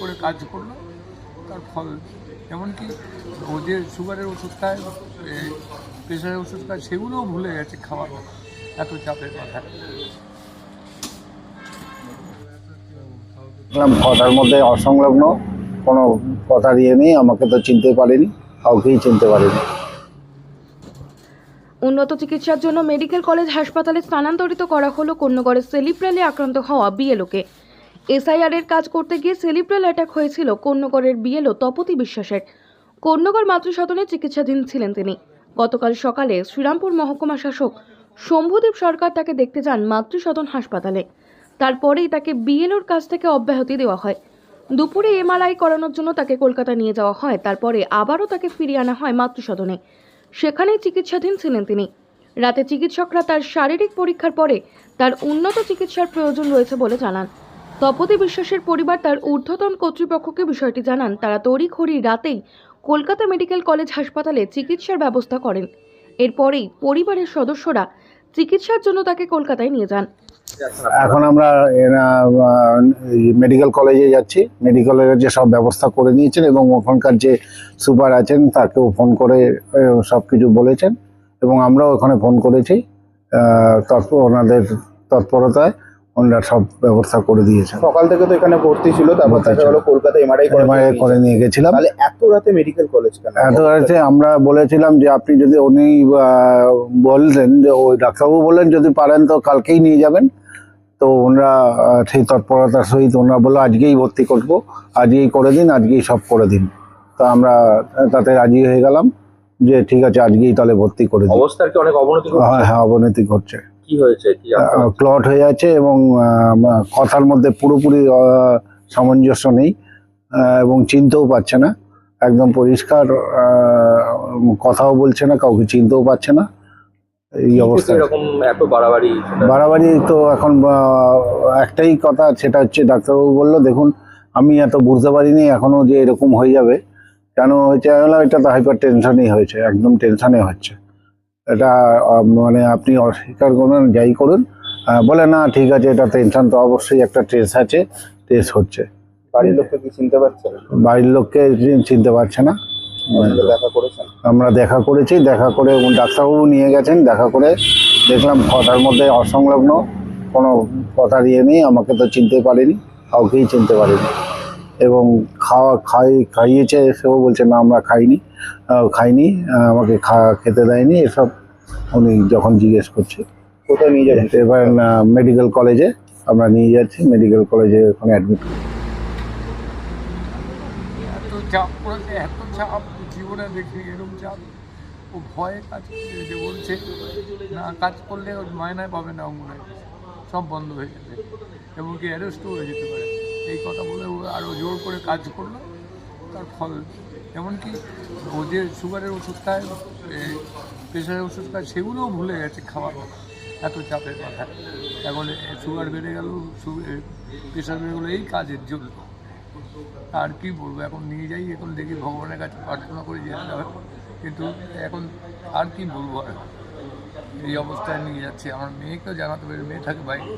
করে কাজ করল তার ফল। এমনকি ও যে সুগারের ওষুধ খায় প্রেশারের ওষুধ খায় সেগুলোও ভুলে গেছে খাওয়ার এত চাপের কথা। কথার মধ্যে অসংলগ্ন কোনো কথা দিয়ে নেই আমাকে তো চিনতে পারেনি কাউকেই চিনতে পারেনি। উন্নত চিকিৎসার জন্য মেডিকেল কলেজ হাসপাতালে স্থানান্তরিত করা হলো কন্যগড়ের সেলিব্রালে আক্রান্ত হওয়া বিএলওকে। এসআইআর এর কাজ করতে গিয়ে সেলিব্রাল অ্যাটাক হয়েছিল কন্যগড়ের বিএলও তপতি বিশ্বাসের। কন্যগড় মাতৃসদনে চিকিৎসাধীন ছিলেন তিনি। গতকাল সকালে শ্রীরামপুর মহকুমা শাসক শম্ভুদেব সরকার তাকে দেখতে যান মাতৃসদন হাসপাতালে। তারপরেই তাকে বিএলওর কাছ থেকে অব্যাহতি দেওয়া হয়। দুপুরে এমআরআই করানোর জন্য তাকে কলকাতা নিয়ে যাওয়া হয়, তারপরে আবারও তাকে ফিরিয়ে আনা হয় মাতৃসদনে। সেখানেই চিকিৎসাধীন ছিলেন তিনি। রাতে চিকিৎসকরা তার শারীরিক পরীক্ষার পরে তার উন্নত চিকিৎসার প্রয়োজন রয়েছে বলে জানান। তপতি বিশ্বাসের পরিবার তার ঊর্ধ্বতন কর্তৃপক্ষকে বিষয়টি জানান। তারা তড়িঘড়ি রাতেই কলকাতা মেডিকেল কলেজ হাসপাতালে চিকিৎসার ব্যবস্থা করেন। এরপরেই পরিবারের সদস্যরা চিকিৎসার জন্য তাকে কলকাতায় নিয়ে যান। এখন আমরা মেডিকেল কলেজে যাচ্ছি। মেডিকেলের যে সব ব্যবস্থা করে নিয়েছেন এবং ওখানকার যে সুপার আছেন, তাকেও ফোন করে সব কিছু বলেছেন এবং আমরাও ওখানে ফোন করেছি তৎপর ওনাদের তৎপরতায়। ওনারা সব ব্যবস্থা করে দিয়েছেন। সকাল থেকে তো এখানে ভর্তি ছিল তারপর দেখা। হলো কলকাতা এমআরআই এমআরআই করে নিয়ে গেছিলাম। তাহলে এত রাতে মেডিকেল কলেজ কেন? এত কাছে আমরা বলেছিলাম যে আপনি যদি উনি বললেন যে ওই ডাক্তারবাবু বললেন যদি পারেন তো কালকেই নিয়ে যাবেন। তো ওনারা সেই তৎপরতার সহিত ওনারা বলল আজকেই ভর্তি করব। আজকেই করে দিন আজকেই সব করে দিন। তো আমরা তাতে রাজি হয়ে গেলাম যে ঠিক আছে আজকেই তাহলে ভর্তি করে দিন। অবস্থার কি অনেক অবনতি হ্যাঁ হ্যাঁ অবনতি ঘটছে। কি হয়েছে কি ক্লট হয়ে আছে এবং কথার মধ্যে পুরোপুরি সামঞ্জস্য নেই এবং চিনতেও পারছে না। একদম পরিষ্কার কথাও বলছে না কাউকে চিনতেও পারছে না। এই অবস্থা এরকম এত বাড়াবাড়ি বাড়াবাড়ি তো এখন একটাই কথা সেটা হচ্ছে ডাক্তারবাবু বলল দেখুন আমি এত বুঝতে পারিনি এখনও যে এরকম হয়ে যাবে। কেন হয়েছে? এটা তো হাইপার টেনশনই হয়েছে একদম টেনশনে হচ্ছে। এটা মানে আপনি অস্বীকার করুন যাই করুন। বলে না ঠিক আছে এটা টেনশন তো অবশ্যই একটা ট্রেস আছে ট্রেস হচ্ছে। বাড়ির লোককে কি চিনতে পারছেন? বাড়ির লোককে চিনতে পারছে না। আমরা দেখা করেছি দেখা করে ডাক্তারবাবু নিয়ে গেছেন দেখা করে দেখলাম কথার মধ্যে অসংলগ্ন কোনো কথা দিয়ে নেই আমাকে তো চিনতে পারেনি কাউকেই চিনতে পারেনি। এবং খাওয়া খাই খাইয়েছে সেও বলছে না আমরা খাইনি। খাইনি আমাকে খা খেতে দেয়নি এসব উনি যখন জিজ্ঞেস করছে। কোথায় নিয়ে যাবেন এবার মেডিকেল কলেজে আমরা নিয়ে যাচ্ছি মেডিকেল কলেজে ওখানে অ্যাডমিট এত চাপ করেছে এত চাপ জীবনে দেখি এরকম চাপ। ও ভয়ে কাজ করছে যে বলছে না কাজ করলে ওর মায়নায় পাবে না অঙ্গনায় সব বন্ধ হয়ে যাবে এমনকি অ্যারেস্টও হয়ে যেতে পারে। এই কথা বলে ও আরও জোর করে কাজ করল, তার ফল। এমনকি ও যে সুগারের ওষুধ খায় প্রেশারের ওষুধ খায় সেগুলোও ভুলে গেছে খাওয়ার এত চাপের কথা। এখন সুগার বেড়ে গেল প্রেশার বেড়ে গেলো, এই কাজের জন্য। আর কি বলব, এখন নিয়ে যাই, এখন দেখি ভগবানের কাছে প্রার্থনা করে যেতে হবে কিন্তু এখন আর কি বলব আর। এই অবস্থায় নিয়ে যাচ্ছে। আমার মেয়েকেও জানাতে পারি, মেয়ে থাকে বাইরে।